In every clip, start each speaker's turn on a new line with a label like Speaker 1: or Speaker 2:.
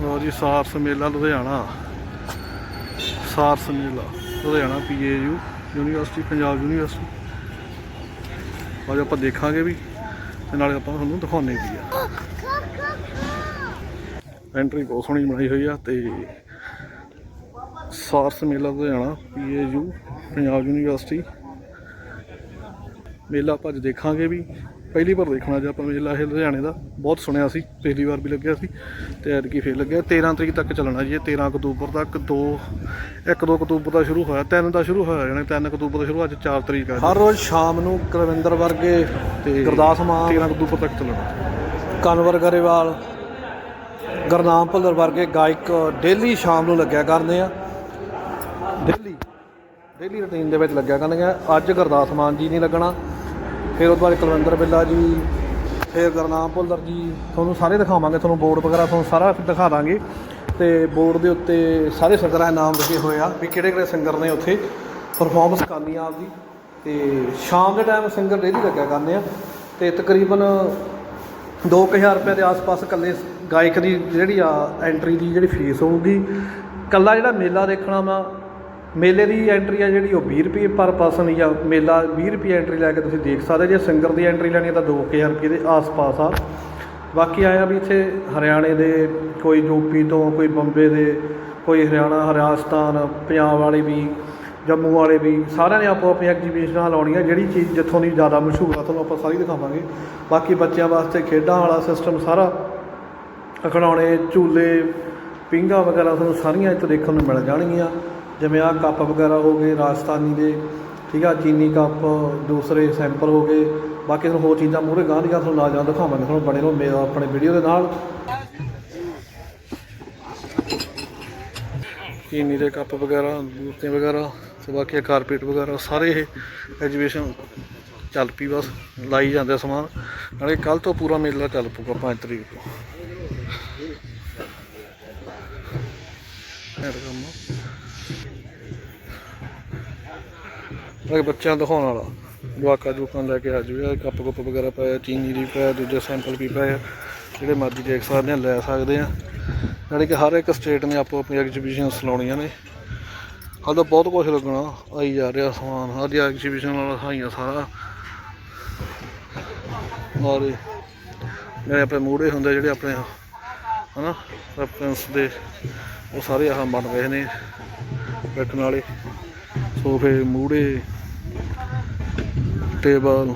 Speaker 1: ਲਓ ਜੀ, ਸਾਰਸ ਮੇਲਾ, ਲੁਧਿਆਣਾ। ਸਾਰਸ ਮੇਲਾ, Ludhiana PAU university, Punjab university. ਅੱਜ ਆਪਾਂ ਦੇਖਾਂਗੇ ਵੀ, ਤੇ ਨਾਲੇ ਆਪਾਂ ਤੁਹਾਨੂੰ ਦਿਖਾਉਣੇ ਵੀ ਆ। ਐਂਟਰੀ ਬਹੁਤ ਸੋਹਣੀ ਬਣਾਈ ਹੋਈ ਆ, ਤੇ ਸਾਰਸ ਮੇਲਾ, ਲੁਧਿਆਣਾ ਪੀਏਯੂ ਪੰਜਾਬ ਯੂਨੀਵਰਸਿਟੀ। ਮੇਲਾ ਆਪਾਂ ਅੱਜ ਦੇਖਾਂਗੇ ਵੀ ਪਹਿਲੀ ਵਾਰ ਦੇਖਣਾ ਜੇ ਆਪਾਂ ਮੇਲਾ ਇਹ ਲੁਧਿਆਣੇ ਦਾ। ਬਹੁਤ ਸੁਣਿਆ ਸੀ ਪਹਿਲੀ ਵਾਰ ਵੀ ਲੱਗਿਆ ਸੀ ਤੇ ਐਤਕੀ ਫੇਰ ਲੱਗਿਆ। 13 ਤਰੀਕ ਤੱਕ ਚੱਲਣਾ ਜੀ ਇਹ 13 ਅਕਤੂਬਰ ਤੱਕ 2 1 2 ਅਕਤੂਬਰ ਦਾ ਸ਼ੁਰੂ ਹੋਇਆ 3 ਦਾ ਸ਼ੁਰੂ ਹੋਇਆ ਜਾਣੇ 3 ਅਕਤੂਬਰ ਦਾ ਸ਼ੁਰੂ ਅੱਜ 4 ਤਰੀਕ ਆ
Speaker 2: ਹਰ ਰੋਜ਼ ਸ਼ਾਮ ਨੂੰ ਕੁਲਵਿੰਦਰ ਵਰਗੇ
Speaker 1: ਤੇ
Speaker 2: ਗੁਰਦਾਸ ਮਾਨ
Speaker 1: 13 ਅਕਤੂਬਰ ਤੱਕ ਚੱਲਣਾ।
Speaker 2: ਕਨਵਰ ਗਰੇਵਾਲ ਗੁਰਨਾਮ ਭੁੱਲਰ ਵਰਗੇ ਗਾਇਕ ਡੇਲੀ ਸ਼ਾਮ ਨੂੰ ਲੱਗਿਆ ਕਰਦੇ ਆ। ਡੇਲੀ ਡੇਲੀ ਰੁਟੀਨ ਦੇ ਵਿੱਚ ਲੱਗਿਆ ਕਰਨਗੇ। ਅੱਜ ਗੁਰਦਾਸ ਮਾਨ ਜੀ ਨਹੀਂ ਲੱਗਣਾ। ਫਿਰ ਉਹਦੇ ਬਾਅਦ ਕੁਲਵਿੰਦਰ ਬਿੱਲਾ ਜੀ, ਫਿਰ ਗੁਰਨਾਮ ਭੁੱਲਰ ਜੀ, ਤੁਹਾਨੂੰ ਸਾਰੇ ਦਿਖਾਵਾਂਗੇ, ਤੁਹਾਨੂੰ ਬੋਰਡ ਵਗੈਰਾ ਤੁਹਾਨੂੰ ਸਾਰਾ ਦਿਖਾ ਦਾਂਗੇ। ਤੇ ਬੋਰਡ ਦੇ ਉੱਤੇ ਸਾਰੇ ਸਿੰਗਰਾਂ ਦੇ ਨਾਮ ਲਿਖੇ ਹੋਏ ਆ ਵੀ ਕਿਹੜੇ ਕਿਹੜੇ ਸਿੰਗਰ ਨੇ ਉੱਥੇ ਪਰਫਾਰਮੈਂਸ ਕਰਨੀ ਆ ਆਪਦੀ। ਤੇ ਸ਼ਾਮ ਦੇ ਟਾਈਮ ਸਿੰਗਰ ਡੇਲੀ ਲੱਗਿਆ ਕਰਨੇ ਆ। ਤੇ ਤਕਰੀਬਨ 2000 ਰੁਪਏ ਦੇ ਆਸ-ਪਾਸ ਇਕੱਲੇ ਗਾਇਕ ਦੀ ਜਿਹੜੀ ਆ ਐਂਟਰੀ ਦੀ ਜਿਹੜੀ ਫੀਸ ਹੋਊਗੀ। ਕੱਲਾ ਜਿਹੜਾ ਮੇਲਾ ਦੇਖਣਾ ਵਾ ਮੇਲੇ ਦੀ ਐਂਟਰੀ ਆ ਜਿਹੜੀ ਉਹ 20 ਰੁਪਏ ਪਰ ਪਰਸਨ ਜਾਂ ਮੇਲਾ 20 ਰੁਪਏ ਐਂਟਰੀ ਲੈ ਕੇ ਤੁਸੀਂ ਦੇਖ ਸਕਦੇ ਜੇ ਸਿੰਗਰ ਦੀ ਐਂਟਰੀ ਲੈਣੀ ਆ ਤਾਂ 2000 ਰੁਪਏ ਦੇ ਆਸ-ਪਾਸ ਆ। ਬਾਕੀ ਆਇਆ ਵੀ ਇੱਥੇ ਹਰਿਆਣੇ ਦੇ ਕੋਈ ਯੂਪੀ ਤੋਂ, ਕੋਈ ਬੰਬੇ ਦੇ, ਕੋਈ ਹਰਿਆਣਾ, ਰਾਜਸਥਾਨ, ਪੰਜਾਬ ਵਾਲੇ ਵੀ, ਜੰਮੂ ਵਾਲੇ ਵੀ, ਸਾਰਿਆਂ ਨੇ ਆਪੋ ਆਪਣੀਆਂ ਐਗਜੀਬਿਸ਼ਨਾਂ ਲਾਉਣੀਆਂ ਜਿਹੜੀ ਚੀਜ਼ ਜਿੱਥੋਂ ਦੀ ਜ਼ਿਆਦਾ ਮਸ਼ਹੂਰ ਆ, ਤੁਹਾਨੂੰ ਆਪਾਂ ਸਾਰੀ ਦਿਖਾਵਾਂਗੇ। ਬਾਕੀ ਬੱਚਿਆਂ ਵਾਸਤੇ ਖੇਡਾਂ ਵਾਲਾ ਸਿਸਟਮ ਸਾਰਾ ਖਿਡੌਣੇ, ਝੂਲੇ, ਪਿੰਗਾ ਵਗੈਰਾ ਤੁਹਾਨੂੰ ਸਾਰੀਆਂ ਇੱਥੇ ਦੇਖਣ ਨੂੰ ਮਿਲ ਜਾਣਗੀਆਂ। ਜਿਵੇਂ ਆਹ ਕੱਪ ਵਗੈਰਾ ਹੋ ਗਏ ਰਾਜਸਥਾਨੀ ਦੇ, ਠੀਕ ਆ, ਚੀਨੀ ਕੱਪ, ਦੂਸਰੇ ਸੈਂਪਲ ਹੋ ਗਏ, ਬਾਕੀ ਤੁਹਾਨੂੰ ਹੋਰ ਚੀਜ਼ਾਂ ਮੂਹਰੇ ਗਾਂਹ ਦੀਆਂ ਤੁਹਾਨੂੰ ਨਾਲ ਜਾਂ ਦਿਖਾਵਾਂਗੇ, ਤੁਹਾਨੂੰ ਬਣੇ ਰਹੋ ਮੇਰਾ ਆਪਣੇ ਵੀਡੀਓ ਦੇ ਨਾਲ।
Speaker 1: ਚੀਨੀ ਦੇ ਕੱਪ ਵਗੈਰਾ ਮੂਰਤੀਆਂ ਵਗੈਰਾ, ਤੇ ਬਾਕੀ ਕਾਰਪੇਟ ਵਗੈਰਾ, ਸਾਰੇ ਇਹ ਐਗਜੀਬਿਸ਼ਨ ਚੱਲ ਪਈ ਬਸ, ਲਾਈ ਜਾਂਦੇ ਸਮਾਨ। ਨਾਲੇ ਕੱਲ ਤੋਂ ਪੂਰਾ ਮੇਲਾ ਚੱਲ ਪੂਗਾ 5 ਤਰੀਕ ਤੋਂ। ਇਹ ਕੰਮ ਇਹ ਬੱਚਿਆਂ ਨੂੰ ਦਿਖਾਉਣ ਵਾਲਾ। ਜਵਾਕਾਂ ਜੂਕਾਂ ਲੈ ਕੇ ਆ ਜਾਵੇ ਕੱਪ ਕੁੱਪ ਵਗੈਰਾ ਪਾਇਆ ਚੀਨੀ ਦੀ ਪਾਇਆ ਦੂਜੇ ਸੈਂਪਲ ਵੀ ਪਾਇਆ ਜਿਹੜੇ ਮਰਜ਼ੀ ਦੇਖ ਸਕਦੇ ਆ, ਲੈ ਸਕਦੇ ਆ। ਨਾਲੇ ਕਿ ਹਰ ਇੱਕ ਸਟੇਟ ਨੇ ਆਪੋ ਆਪਣੀ ਐਗਜੀਬਿਸ਼ਨਸ ਲਾਉਣੀਆਂ ਨੇ। ਹਾਲ ਬਹੁਤ ਕੁਝ ਲੱਗਣਾ, ਆਈ ਜਾ ਰਿਹਾ ਸਮਾਨ। ਅੱਜ ਐਗਜੀਬਿਸ਼ਨ ਵਾਲਾ ਹਾਈਆਂ ਸਾਰਾ। ਔਰ ਇਹ ਜਿਹੜੇ ਆਪਣੇ ਮੂੜੇ ਹੁੰਦੇ ਜਿਹੜੇ ਆਪਣੇ ਹਨਾ ਰੈਫਰੈਂਸ ਦੇ, ਉਹ ਸਾਰੇ ਆਹ ਬਣ ਗਏ ਨੇ। ਬੈਠਣ ਵਾਲੇ, ਸੋਫੇ ਮੂੜੇ ਟੇਬਲ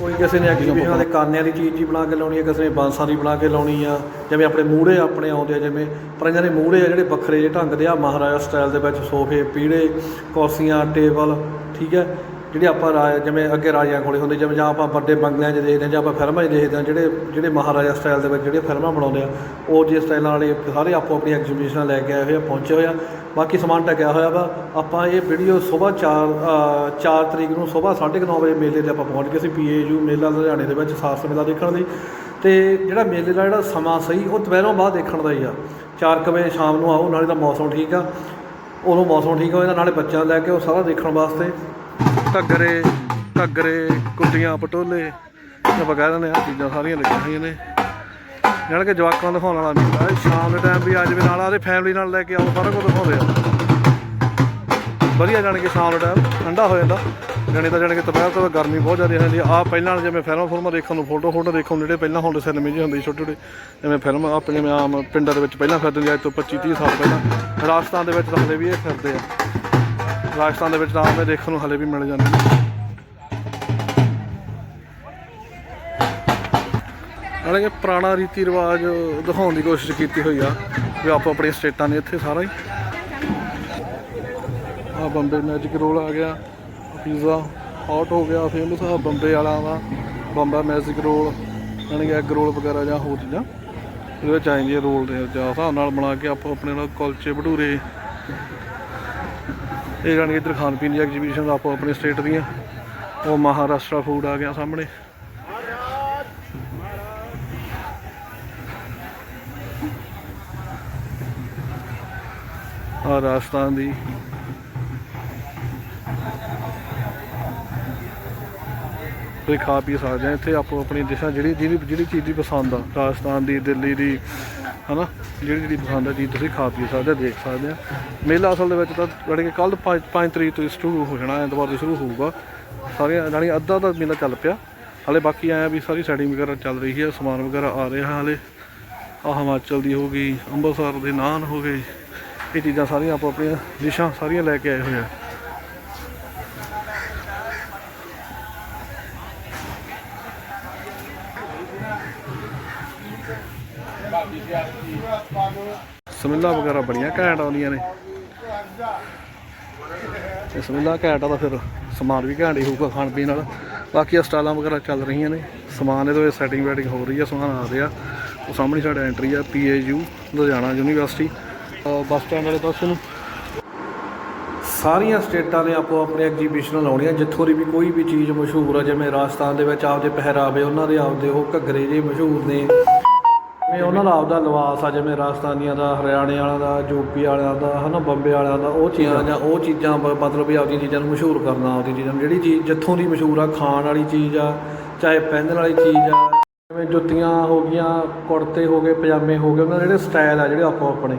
Speaker 2: ਕੋਈ ਕਿਸੇ ਨੇ ਐਗਜੀਬਿਸ਼ਨ ਦੇ ਕਾਨਿਆਂ ਦੀ ਚੀਜ਼ ਜੀ ਬਣਾ ਕੇ ਲਾਉਣੀ ਹੈ, ਕਿਸੇ ਨੇ ਬਾਂਸਾਂ ਦੀ ਬਣਾ ਕੇ ਲਾਉਣੀ ਆ, ਜਿਵੇਂ ਆਪਣੇ ਮੂਹਰੇ ਆਪਣੇ ਆਉਂਦੇ ਆ, ਜਿਵੇਂ ਪਰ ਇਹਨਾਂ ਦੇ ਮੂਹਰੇ ਆ ਜਿਹੜੇ ਵੱਖਰੇ ਜਿਹੇ ਢੰਗ ਦੇ ਆ, ਮਹਾਰਾਜਾ ਸਟਾਈਲ ਦੇ ਵਿੱਚ ਸੋਫੇ ਪੀੜੇ ਕੁਰਸੀਆਂ, ਟੇਬਲ, ਠੀਕ ਹੈ। ਜਿਹੜੇ ਆਪਾਂ ਰਾਜ ਜਿਵੇਂ ਅੱਗੇ ਰਾਜਿਆਂ ਕੋਲੇ ਹੁੰਦੇ, ਜਿਵੇਂ ਜਾਂ ਆਪਾਂ ਵੱਡੇ ਬੰਗਲਿਆਂ 'ਚ ਦੇਖਦੇ ਹਾਂ, ਜਾਂ ਆਪਾਂ ਫਿਲਮਾਂ 'ਚ ਦੇਖਦੇ ਹਾਂ, ਜਿਹੜੇ ਜਿਹੜੇ ਮਹਾਰਾਜਾ ਸਟਾਈਲ ਦੇ ਵਿੱਚ ਜਿਹੜੀਆਂ ਫਿਲਮਾਂ ਬਣਾਉਂਦੇ ਆ, ਉਹ ਜੇ ਸਟਾਈਲਾਂ ਵਾਲੇ ਸਾਰੇ ਆਪੋ ਆਪਣੀ ਐਗਜੀਬਿਸ਼ਨਾਂ ਲੈ ਕੇ ਆਏ ਹੋਏ ਆ, ਪਹੁੰਚੇ ਹੋਏ ਆ। ਬਾਕੀ ਸਮਾਨ ਟਕਿਆ ਹੋਇਆ ਵਾ, ਆਪਾਂ ਇਹ ਵੀਡੀਓ ਸਵੇਰ 4 4 ਤਰੀਕ ਨੂੰ ਸਵੇਰ 9:30 ਵਜੇ ਮੇਲੇ ਤੇ ਆਪਾਂ ਪਹੁੰਚ ਗਏ ਸੀ ਪੀਏਯੂ ਮੇਲਾ ਲੁਧਿਆਣੇ ਦੇ ਵਿੱਚ, ਸਾਰਸ ਮੇਲਾ ਦੇਖਣ ਲਈ। ਤੇ ਜਿਹੜਾ ਮੇਲੇ ਦਾ ਜਿਹੜਾ ਸਮਾਂ ਸਹੀ, ਉਹ ਦੁਪਹਿਰੋਂ ਬਾਅਦ ਦੇਖਣ ਦਾ ਹੀ ਆ। 4 ਵਜੇ ਸ਼ਾਮ ਨੂੰ ਆਓ, ਨਾਲੇ ਤਾਂ ਮੌਸਮ ਠੀਕ ਆ। ਉਦੋਂ ਮੌਸਮ ਠੀਕ ਹੋਏਗਾ ਨਾਲੇ ਬੱਚਿਆਂ ਨੂੰ ਲੈ ਕੇ ਉਹ ਸਾਰਾ ਦੇਖਣ ਵਾਸਤੇ।
Speaker 1: ਘੱਗਰੇ ਘੱਗਰੇ ਕੁੱਟੀਆਂ ਪਟੋਲੇ ਆਪਾਂ ਕਹਿ ਦਿੰਦੇ ਆ, ਚੀਜ਼ਾਂ ਸਾਰੀਆਂ ਲੱਗੀਆਂ ਹੋਈਆਂ ਨੇ। ਜਾਣ ਕਿ ਜਵਾਕਾਂ ਨੂੰ ਦਿਖਾਉਣ ਵਾਲਾ ਮੇਲਾ ਸ਼ਾਮ ਦੇ ਟਾਈਮ ਵੀ ਆ ਜਾਵੇ ਨਾਲ ਆਦੇ ਫੈਮਿਲੀ ਨਾਲ ਲੈ ਕੇ ਆਓ, ਸਾਰਾ ਕੁਝ ਦਿਖਾਉਂਦੇ ਆ। ਵਧੀਆ ਜਾਣ ਕਿ ਸ਼ਾਮ ਦਾ ਟਾਈਮ ਠੰਡਾ ਹੋ ਜਾਂਦਾ। ਜਾਣੀ ਤਾਂ ਜਾਣ ਕਿ ਦੁਪਹਿਰ ਤੋਂ ਗਰਮੀ ਬਹੁਤ ਜ਼ਿਆਦਾ ਰਹਿੰਦੀ ਆ। ਆਹ ਪਹਿਲਾਂ ਜਿਵੇਂ ਫਿਲਮਾਂ ਫੁਲਮਾਂ ਦੇਖਣ ਨੂੰ ਫੋਟੋ ਫੋਟੋ ਦੇਖਣ ਨੂੰ, ਜਿਹੜੇ ਪਹਿਲਾਂ ਹੁੰਦੇ ਸਿਨੇਮੇ ਜਿਹੇ ਹੁੰਦੇ ਛੋਟੇ ਛੋਟੇ ਜਿਵੇਂ ਫਿਲਮ ਆਪਣੇ ਜਿਵੇਂ ਆਮ ਪਿੰਡਾਂ ਦੇ ਵਿੱਚ ਪਹਿਲਾਂ ਫਿਰਦੇ ਅੱਜ ਤੋਂ 25 30 ਸਾਲ ਪਹਿਲਾਂ। ਰਾਜਸਥਾਨ ਦੇ ਵਿੱਚ ਤਾਂ ਵੀ ਇਹ ਫਿਰਦੇ ਆ। ਰਾਜਸਥਾਨ ਦੇ ਵਿੱਚ ਤਾਂ ਆਮ ਦੇਖਣ ਨੂੰ ਹਲੇ ਵੀ ਮਿਲ ਜਾਂਦੇ ਨੇ। ਨਾਲੇ ਕਿ ਪੁਰਾਣਾ ਰੀਤੀ ਰਿਵਾਜ ਦਿਖਾਉਣ ਦੀ ਕੋਸ਼ਿਸ਼ ਕੀਤੀ ਹੋਈ ਆ ਵੀ ਆਪੋ ਆਪਣੀਆਂ ਸਟੇਟਾਂ ਨੇ ਇੱਥੇ ਸਾਰਾ ਹੀ। ਆ ਬੰਬੇ ਮੈਜਿਕ ਰੋਲ ਆ ਗਿਆ, ਪੀਜ਼ਾ ਹੌਟ ਹੋ ਗਿਆ ਫੇਮਸ ਆ ਬੰਬੇ ਵਾਲਾ ਦਾ। ਬੰਬਾ ਮੈਜਿਕ ਰੋਲ, ਯਾਨੀ ਕਿ ਐਗ ਰੋਲ ਵਗੈਰਾ ਜਾਂ ਹੋਰ ਚੀਜ਼ਾਂ। ਇਹਦੇ ਵਿੱਚ ਆ ਜਾਂਦੀਆਂ ਰੋਲ ਦੇ ਜਾਂ ਹਿਸਾਬ ਨਾਲ ਬਣਾ ਕੇ ਆਪੋ ਆਪਣੇ ਨਾਲ ਕੁਲਚੇ ਭਟੂਰੇ ਇਹ ਜਾਣੀ ਕਿ ਇੱਧਰ ਖਾਣ ਪੀਣ ਦੀ ਐਗਜੀਬਿਸ਼ਨ ਆਪੋ ਆਪਣੇ ਸਟੇਟ ਦੀਆਂ। ਉਹ ਮਹਾਰਾਸ਼ਟਰ ਫੂਡ ਆ ਗਿਆ ਸਾਹਮਣੇ। ਆ ਰਾਜਸਥਾਨ ਦੀ। ਤੁਸੀਂ ਖਾ ਪੀ ਸਕਦੇ ਆ ਇੱਥੇ ਆਪੋ ਆਪਣੀ ਦਿਸ਼ਾ ਜਿਹੜੀ ਜਿਹੜੀ ਜਿਹੜੀ ਚੀਜ਼ ਦੀ ਪਸੰਦ ਆ, ਰਾਜਸਥਾਨ ਦੀ, ਦਿੱਲੀ ਦੀ ਹਨਾ? ਜਿਹੜੀ ਜਿਹੜੀ ਪਸੰਦ ਹੈ ਚੀਜ਼ ਤੁਸੀਂ ਖਾ ਪੀ ਸਕਦੇ ਹੋ, ਦੇਖ ਸਕਦੇ ਆ। ਮੇਲਾ ਅਸਲ ਦੇ ਵਿੱਚ ਤਾਂ ਜਾਣੀ ਕਿ ਕੱਲ 5 ਤਰੀਕ ਤੋਂ ਸ਼ੁਰੂ ਹੋ ਜਾਣਾ ਐਤਵਾਰ ਤੋਂ ਸ਼ੁਰੂ ਹੋਊਗਾ। ਸਾਰੀਆਂ ਜਾਣੀ ਅੱਧਾ ਦਾ ਮੇਲਾ ਚੱਲ ਪਿਆ। ਹਲੇ ਬਾਕੀ ਆਇਆ ਵੀ ਸਾਰੀ ਸੈਟਿੰਗ ਵਗੈਰਾ ਚੱਲ ਰਹੀ ਹੈ ਸਮਾਨ ਵਗੈਰਾ ਆ ਰਿਹਾ ਹਲੇ। ਆ ਹਿਮਾਚਲ ਦੀ ਹੋ ਗਈ ਅੰਮ੍ਰਿਤਸਰ ਦੇ ਨਾਨ ਹੋ ਗਏ। ਇਹ ਚੀਜ਼ਾਂ ਸਾਰੀਆਂ ਆਪਾਂ ਆਪਣੀਆਂ ਡਿਸ਼ਾਂ ਸਾਰੀਆਂ ਲੈ ਕੇ ਆਏ ਹੋਏ ਆ। ਸਮਿੱਲਾ ਵਗੈਰਾ ਬੜੀਆਂ ਘੈਂਟ ਆਉਂਦੀਆਂ ਨੇ। ਤੇ ਸਮਿੱਲਾ ਘੈਂਟ ਆ ਤਾਂ ਫਿਰ ਸਮਾਨ ਵੀ ਘੈਂਟ ਹੀ ਹੋਊਗਾ ਖਾਣ ਪੀਣ ਨਾਲ। ਬਾਕੀ ਆਹ ਸਟਾਲਾਂ ਵਗੈਰਾ ਚੱਲ ਰਹੀਆਂ ਨੇ। ਸਮਾਨ ਇਹਦੇ ਵਿੱਚ ਸੈਟਿੰਗ ਵੈਟਿੰਗ ਹੋ ਰਹੀ ਆ, ਸਮਾਨ ਆ ਰਿਹਾ। ਉਹ ਸਾਹਮਣੇ ਸਾਡਾ ਐਂਟਰੀ ਆ PAU Ludhiana university bus stand ਵਾਲੇ ਪਾਸੇ ਨੂੰ।
Speaker 2: ਸਾਰੀਆਂ ਸਟੇਟਾਂ ਨੇ ਆਪੋ ਆਪਣੇ ਐਗਜੀਬਿਸ਼ਨ ਲਾਉਣੀਆਂ। ਜਿੱਥੋਂ ਦੀ ਵੀ ਕੋਈ ਵੀ ਚੀਜ਼ ਮਸ਼ਹੂਰ ਆ, ਜਿਵੇਂ ਰਾਜਸਥਾਨ ਦੇ ਵਿੱਚ ਆਪਦੇ ਪਹਿਰਾਵੇ, ਉਹਨਾਂ ਦੇ ਆਪਦੇ ਉਹ ਘੱਗਰੇ ਜੇ ਮਸ਼ਹੂਰ ਨੇ। ਜਿਵੇਂ ਉਹਨਾਂ ਦਾ ਆਪਦਾ ਲਿਵਾਸ ਆ, ਜਿਵੇਂ ਰਾਜਸਥਾਨੀਆਂ ਦਾ, ਹਰਿਆਣੇ ਵਾਲਿਆਂ ਦਾ, ਯੂਪੀ ਵਾਲਿਆਂ ਦਾ, ਹਨਾ, ਬੰਬੇ ਵਾਲਿਆਂ ਦਾ, ਉਹ ਚੀਜ਼ਾਂ ਜਾਂ ਉਹ ਚੀਜ਼ਾਂ ਬ- ਮਤਲਬ ਵੀ ਆਪਦੀਆਂ ਚੀਜ਼ਾਂ ਨੂੰ ਮਸ਼ਹੂਰ ਕਰਨਾ ਆਪਦੀ ਚੀਜ਼ਾਂ ਨੂੰ। ਜਿਹੜੀ ਚੀਜ਼ ਜਿੱਥੋਂ ਦੀ ਮਸ਼ਹੂਰ ਆ, ਖਾਣ ਵਾਲੀ ਚੀਜ਼ ਆ, ਚਾਹੇ ਪਹਿਨਣ ਵਾਲੀ ਚੀਜ਼ ਆ, ਜਿਵੇਂ ਜੁੱਤੀਆਂ ਹੋ ਗਈਆਂ, ਕੁੜਤੇ ਹੋ ਗਏ, ਪਜਾਮੇ ਹੋ ਗਏ, ਉਹਨਾਂ ਦੇ ਜਿਹੜੇ ਸਟਾਈਲ ਆ, ਜਿਹੜੇ ਆਪੋ ਆਪਣੇ,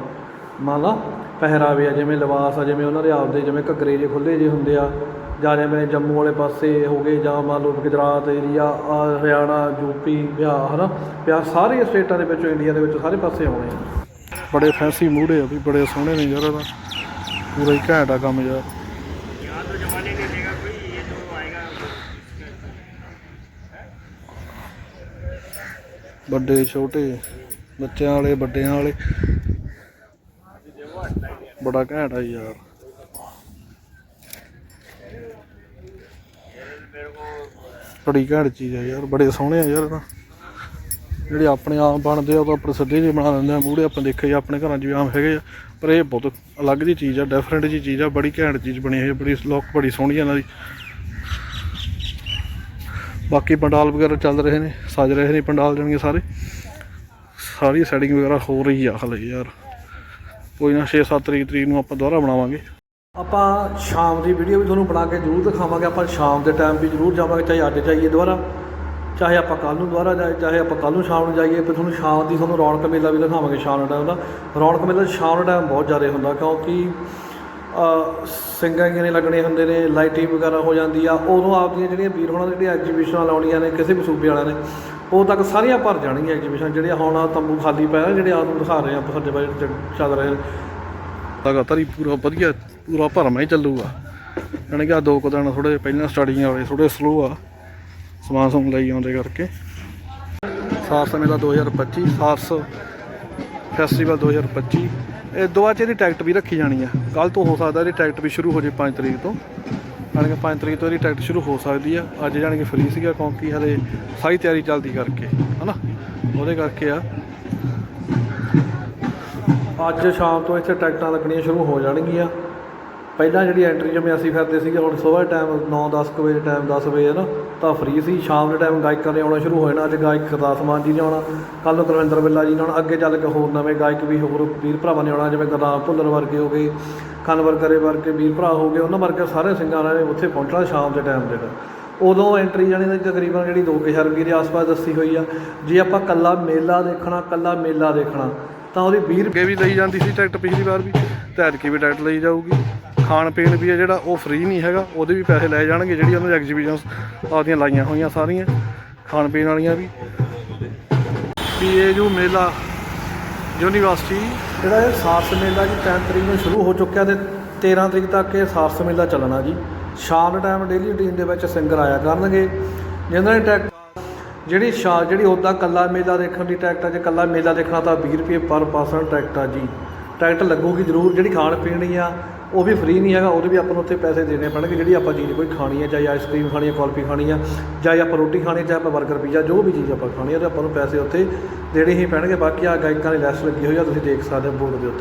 Speaker 2: ਮੰਨ ਲਾ, ਪਹਿਰਾਵੇ ਆ, ਜਿਵੇਂ ਲਿਬਾਸ ਆ, ਜਿਵੇਂ ਉਹਨਾਂ ਦੇ ਆਪਦੇ, ਜਿਵੇਂ ਘੱਗਰੇ ਜੇ ਖੁੱਲੇ ਜੇ ਹੁੰਦੇ ਆ ਜਾਂ ਜਿਵੇਂ ਜੰਮੂ ਵਾਲੇ ਪਾਸੇ ਹੋ ਗਏ ਜਾਂ ਮੰਨ ਲਓ ਗੁਜਰਾਤ ਏਰੀਆ ਆ ਹਰਿਆਣਾ ਯੂਪੀ ਬਿਹਾਰ ਨਾ ਬਿਹਾਰ ਸਾਰੀਆਂ ਸਟੇਟਾਂ ਦੇ ਵਿੱਚ ਇੰਡੀਆ ਦੇ ਵਿੱਚ ਸਾਰੇ ਪਾਸੇ ਆਉਣੇ ਆ।
Speaker 1: ਬੜੇ ਫੈਂਸੀ ਮੂੜੇ ਆ ਵੀ, ਬੜੇ ਸੋਹਣੇ ਨੇ ਯਾਰ ਇਹਦਾ। ਪੂਰਾ ਹੀ ਘੈਂਟ ਆ ਕੰਮ ਯਾਰ। ਵੱਡੇ, ਛੋਟੇ, ਬੱਚਿਆਂ ਵਾਲੇ, ਵੱਡਿਆਂ ਵਾਲੇ। ਬੜਾ ਘੈਂਟ ਆ ਯਾਰ। ਬੜੀ ਘੈਂਟ ਚੀਜ਼ ਆ ਯਾਰ, ਬੜੇ ਸੋਹਣੇ ਆ ਯਾਰ ਤਾਂ। ਜਿਹੜੇ ਆਪਣੇ ਆਪ ਬਣਦੇ ਆ, ਉਹ ਤਾਂ ਆਪਣੇ ਸਿੱਧੇ ਜਿਹੇ ਬਣਾ ਲੈਂਦੇ ਆ, ਮੂਹਰੇ ਆਪਾਂ ਦੇਖੇ ਆਪਣੇ ਘਰਾਂ 'ਚ ਵੀ ਆਮ ਹੈਗੇ ਆ। ਪਰ ਇਹ ਬਹੁਤ ਅਲੱਗ ਜਿਹੀ ਚੀਜ਼ ਆ ਡਿਫਰੈਂਟ ਜਿਹੀ ਚੀਜ਼ ਆ, ਬੜੀ ਘੈਂਟ ਚੀਜ਼ ਬਣੀ ਹੋਈ ਆ, ਬੜੀ ਲੁੱਕ ਬੜੀ ਸੋਹਣੀ ਆ ਇਹਨਾਂ ਦੀ। ਬਾਕੀ ਪੰਡਾਲ ਵਗੈਰਾ ਚੱਲ ਰਹੇ ਨੇ, ਸਜ ਰਹੇ ਨੇ ਪੰਡਾਲ ਜਾਣਗੇ ਸਾਰੇ। ਸਾਰੀ ਸੈਟਿੰਗ ਵਗੈਰਾ ਹੋ ਰਹੀ ਆ ਹਲੇ ਯਾਰ। ਕੋਈ ਨਾ 6-7 ਤਰੀਕ ਤਰੀਕ ਨੂੰ ਆਪਾਂ ਦੁਬਾਰਾ ਬਣਾਵਾਂਗੇ।
Speaker 2: ਆਪਾਂ ਸ਼ਾਮ ਦੀ ਵੀਡੀਓ ਵੀ ਤੁਹਾਨੂੰ ਬਣਾ ਕੇ ਜ਼ਰੂਰ ਦਿਖਾਵਾਂਗੇ ਆਪਾਂ ਸ਼ਾਮ ਦੇ ਟਾਈਮ ਵੀ ਜ਼ਰੂਰ ਜਾਵਾਂਗੇ ਚਾਹੇ ਅੱਜ ਜਾਈਏ ਦੁਬਾਰਾ ਚਾਹੇ ਆਪਾਂ ਕੱਲ ਨੂੰ ਦੁਬਾਰਾ ਜਾਏ ਚਾਹੇ ਆਪਾਂ ਕੱਲ ਨੂੰ ਸ਼ਾਮ ਨੂੰ ਜਾਈਏ ਪਰ ਤੁਹਾਨੂੰ ਸ਼ਾਮ ਦੀ ਤੁਹਾਨੂੰ ਰੌਣਕ ਮੇਲਾ ਵੀ ਦਿਖਾਵਾਂਗੇ ਸ਼ਾਮ ਦੇ ਟਾਈਮ ਦਾ। ਰੌਣਕ ਮੇਲਾ ਸ਼ਾਮ ਦੇ ਟਾਈਮ ਬਹੁਤ ਜ਼ਿਆਦਾ ਹੁੰਦਾ ਕਿਉਂਕਿ ਅ, ਨੇ ਲੱਗਣੇ ਹੁੰਦੇ ਨੇ ਲਾਈਟਿੰਗ ਵਗੈਰਾ ਹੋ ਜਾਂਦੀ ਆ ਉਦੋਂ ਆਪਦੀਆਂ ਜਿਹੜੀਆਂ ਵੀਰ ਹੋਣਾ ਜਿਹੜੀਆਂ ਐਗਜੀਬਿਸ਼ਨਾਂ ਲਾਉਣੀਆਂ ਨੇ ਕਿਸੇ ਵੀ ਸੂਬੇ ਵਾਲਿਆਂ ਨੇ ਉਦੋਂ ਤੱਕ ਸਾਰੀਆਂ ਭਰ ਜਾਣਗੀਆਂ ਐਗਜੀਬਿਸ਼ਨ ਜਿਹੜੀਆਂ ਹੁਣ ਆਹ ਤੰਬੂ ਖਾਲੀ ਪਏ ਜਿਹੜੇ ਆਪ ਨੂੰ ਦਿਖਾ ਰਹੇ ਆ ਆਪਾਂ ਸਾਡੇ ਬਾਰੇ ਚੱਲ ਰਹੇ ਨੇ
Speaker 1: ਲਗਾਤਾਰ ਪੂਰਾ ਵਧੀਆ ਪੂਰਾ ਭਰਮਾ ਹੀ ਚੱਲੂਗਾ। ਯਾਨੀ ਕਿ ਆ ਦੋ ਕੁ ਦਿਨ ਥੋੜੇ ਪਹਿਲਾਂ ਸਟਾਰਟਿੰਗ ਵਾਲੇ ਥੋੜੇ ਸਲੋ ਆ, ਸਮਾਨ ਸਮੂਨ ਲਈ ਆਉਂਦੇ ਕਰਕੇ। ਸਾਰਸ ਮੇਲਾ 2025 ਸਾਰਸ ਫੈਸਟੀਵਲ 2025 ਇਹ ਦੋ ਅੱਜ ਇਹਦੀ ਟਿਕਟ ਵੀ ਰੱਖੀ ਜਾਣੀ ਆ। ਕੱਲ ਤੋਂ ਹੋ ਸਕਦਾ ਇਹਦੀ ਟਿਕਟ ਵੀ ਸ਼ੁਰੂ ਹੋ ਜੇ 5 ਤਰੀਕ ਤੋਂ। ਯਾਨੀ ਕਿ 5 ਤਰੀਕ ਤੋਂ ਇਹਦੀ ਟਿਕਟ ਸ਼ੁਰੂ ਹੋ ਸਕਦੀ ਆ। ਅੱਜ ਜਾਣੀ ਕਿ ਫ੍ਰੀ ਸੀਗਾ ਕਿਉਂਕਿ ਹਲੇ ਸਾਰੀ ਤਿਆਰੀ ਚੱਲਦੀ ਕਰਕੇ, ਹਨਾ? ਉਹਦੇ ਕਰਕੇ ਆ।
Speaker 2: ਅੱਜ ਸ਼ਾਮ ਤੋਂ ਇੱਥੇ ਟਿਕਟਾਂ ਲੱਗਣੀਆਂ ਸ਼ੁਰੂ ਹੋ ਜਾਣਗੀਆਂ। ਪਹਿਲਾਂ ਜਿਹੜੀ ਐਂਟਰੀ ਜਿਵੇਂ ਅਸੀਂ ਫਿਰਦੇ ਸੀਗੇ, ਹੁਣ ਸਵੇਰ ਟਾਈਮ 9-10 ਕੁ ਵਜੇ ਟਾਈਮ 10 ਵਜੇ ਹੈ ਨਾ, ਤਾਂ ਫ੍ਰੀ ਸੀ। ਸ਼ਾਮ ਦੇ ਟਾਈਮ ਗਾਇਕਾਂ ਨੇ ਆਉਣਾ ਸ਼ੁਰੂ ਹੋ ਜਾਣਾ, ਅੱਜ ਗਾਇਕ ਗੁਰਦਾਸ ਮਾਨ ਜੀ ਨੇ ਆਉਣਾ ਕੱਲ ਨੂੰ ਕੁਲਵਿੰਦਰ ਬਿੱਲਾ ਜੀ ਨੇ ਆਉਣਾ, ਅੱਗੇ ਚੱਲ ਕੇ ਹੋਰ ਨਵੇਂ ਗਾਇਕ ਵੀ ਹੋਰ ਵੀਰ ਭਰਾਵਾਂ ਨੇ ਆਉਣਾ, ਜਿਵੇਂ ਗੁਰਨਾਮ ਭੁੱਲਰ ਵਰਗੇ ਹੋ ਗਏ ਕਨਵਰ ਕਰੇ ਵਰਗੇ ਵੀਰ ਭਰਾ ਹੋ ਗਏ, ਉਹਨਾਂ ਵਰਗੇ ਸਾਰੇ ਸਿੰਗਰਾਂ ਨੇ ਉੱਥੇ ਪਹੁੰਚਣਾ ਸ਼ਾਮ ਦੇ ਟਾਈਮ ਤੇ ਉਦੋਂ ਐਂਟਰੀ ਜਾਣੀ ਦੀ ਤਕਰੀਬਨ ਜਿਹੜੀ 2000 ਰੁਪਏ ਦੇ ਆਸ-ਪਾਸ ਦੱਸੀ ਹੋਈ ਆ, ਜੇ ਆਪਾਂ ਕੱਲਾ ਮੇਲਾ ਦੇਖਣਾ ਕੱਲਾ ਮੇਲਾ ਦੇਖਣਾ, ਤਾਂ ਉਹਦੀ 20
Speaker 1: ਰੁਪਏ ਵੀ ਲਈ ਜਾਂਦੀ ਸੀ ਟਿਕਟ, ਪਿਛਲੀ ਵਾਰ ਵੀ, ਤੇ ਐਤਕੀ ਵੀ ਟਿਕਟ ਲਈ ਜਾਊਗੀ। ਖਾਣ ਪੀਣ ਵੀ ਹੈ ਜਿਹੜਾ ਉਹ ਫ੍ਰੀ ਨਹੀਂ ਹੈਗਾ, ਉਹਦੇ ਵੀ ਪੈਸੇ ਲੈ ਜਾਣਗੇ ਜਿਹੜੀ ਉਹਨਾਂ ਦੀ ਐਗਜ਼ੀਬਿਸ਼ਨਸ ਆਪਦੀਆਂ ਲਾਈਆਂ ਹੋਈਆਂ ਸਾਰੀਆਂ, ਖਾਣ ਪੀਣ ਵਾਲੀਆਂ ਵੀ। ਇਹ ਜੋ ਮੇਲਾ, ਯੂਨੀਵਰਸਿਟੀ,
Speaker 2: ਜਿਹੜਾ ਇਹ ਸਾਰਸ ਮੇਲਾ ਜੀ 10 ਤਰੀਕ ਨੂੰ ਸ਼ੁਰੂ ਹੋ ਚੁੱਕਿਆ ਤੇ 13 ਤਰੀਕ ਤੱਕ ਇਹ ਸਾਰਸ ਮੇਲਾ ਚੱਲਣਾ ਜੀ। ਸ਼ਾਮ ਦੇ ਟਾਈਮ ਡੇਲੀ ਰੂਟੀਨ ਦੇ ਵਿੱਚ ਸਿੰਗਰ ਆਇਆ ਕਰਨਗੇ ਜਿਨ੍ਹਾਂ ਨੇ ਟੈਕ ਜਿਹੜੀ ਸ਼ਾ ਜਿਹੜੀ ਉੱਦਾਂ ਕੱਲਾ ਮੇਲਾ ਦੇਖਣ ਦੀ ਟਿਕਟ ਆ, ਜੇ ਕੱਲਾ ਮੇਲਾ ਦੇਖਣਾ ਤਾਂ 20 ਰੁਪਏ ਪਰ ਪਰਸਨ ਟਿਕਟ ਆ ਜੀ। ਟਿਕਟ ਲੱਗੂਗੀ ਜ਼ਰੂਰ, ਜਿਹੜੀ ਖਾਣ ਪੀਣੀ ਆ ਉਹ ਵੀ ਫ੍ਰੀ ਨਹੀਂ ਹੈਗਾ ਉਹਦੇ ਵੀ ਆਪਾਂ ਨੂੰ ਉੱਥੇ ਪੈਸੇ ਦੇਣੇ ਪੈਣਗੇ, ਜਿਹੜੀ ਆਪਾਂ ਚੀਜ਼ ਕੋਈ ਖਾਣੀ ਹੈ, ਚਾਹੇ ਆਈਸਕ੍ਰੀਮ ਖਾਣੀ ਹੈ ਕੁਲਫੀ ਖਾਣੀ ਆ ਚਾਹੇ ਆਪਾਂ ਰੋਟੀ ਖਾਣੀ ਚਾਹੇ ਆਪਾਂ 버ਗਰ ਪੀਜ਼ਾ ਜੋ ਵੀ ਚੀਜ਼ ਆਪਾਂ ਖਾਣੀ ਹੈ ਤੇ ਆਪਾਂ ਨੂੰ ਪੈਸੇ ਉੱਥੇ ਦੇਣੇ ਹੀ ਪੈਣਗੇ। ਬਾਕੀ ਆ ਗਾਇਕਾਂ ਦੀ ਲੈਸ ਲੱਗੀ ਹੋਈ ਆ, ਤੁਸੀਂ ਦੇਖ ਸਕਦੇ ਹੋ ਬੋਰਡ ਦੇ ਉੱਤੇ।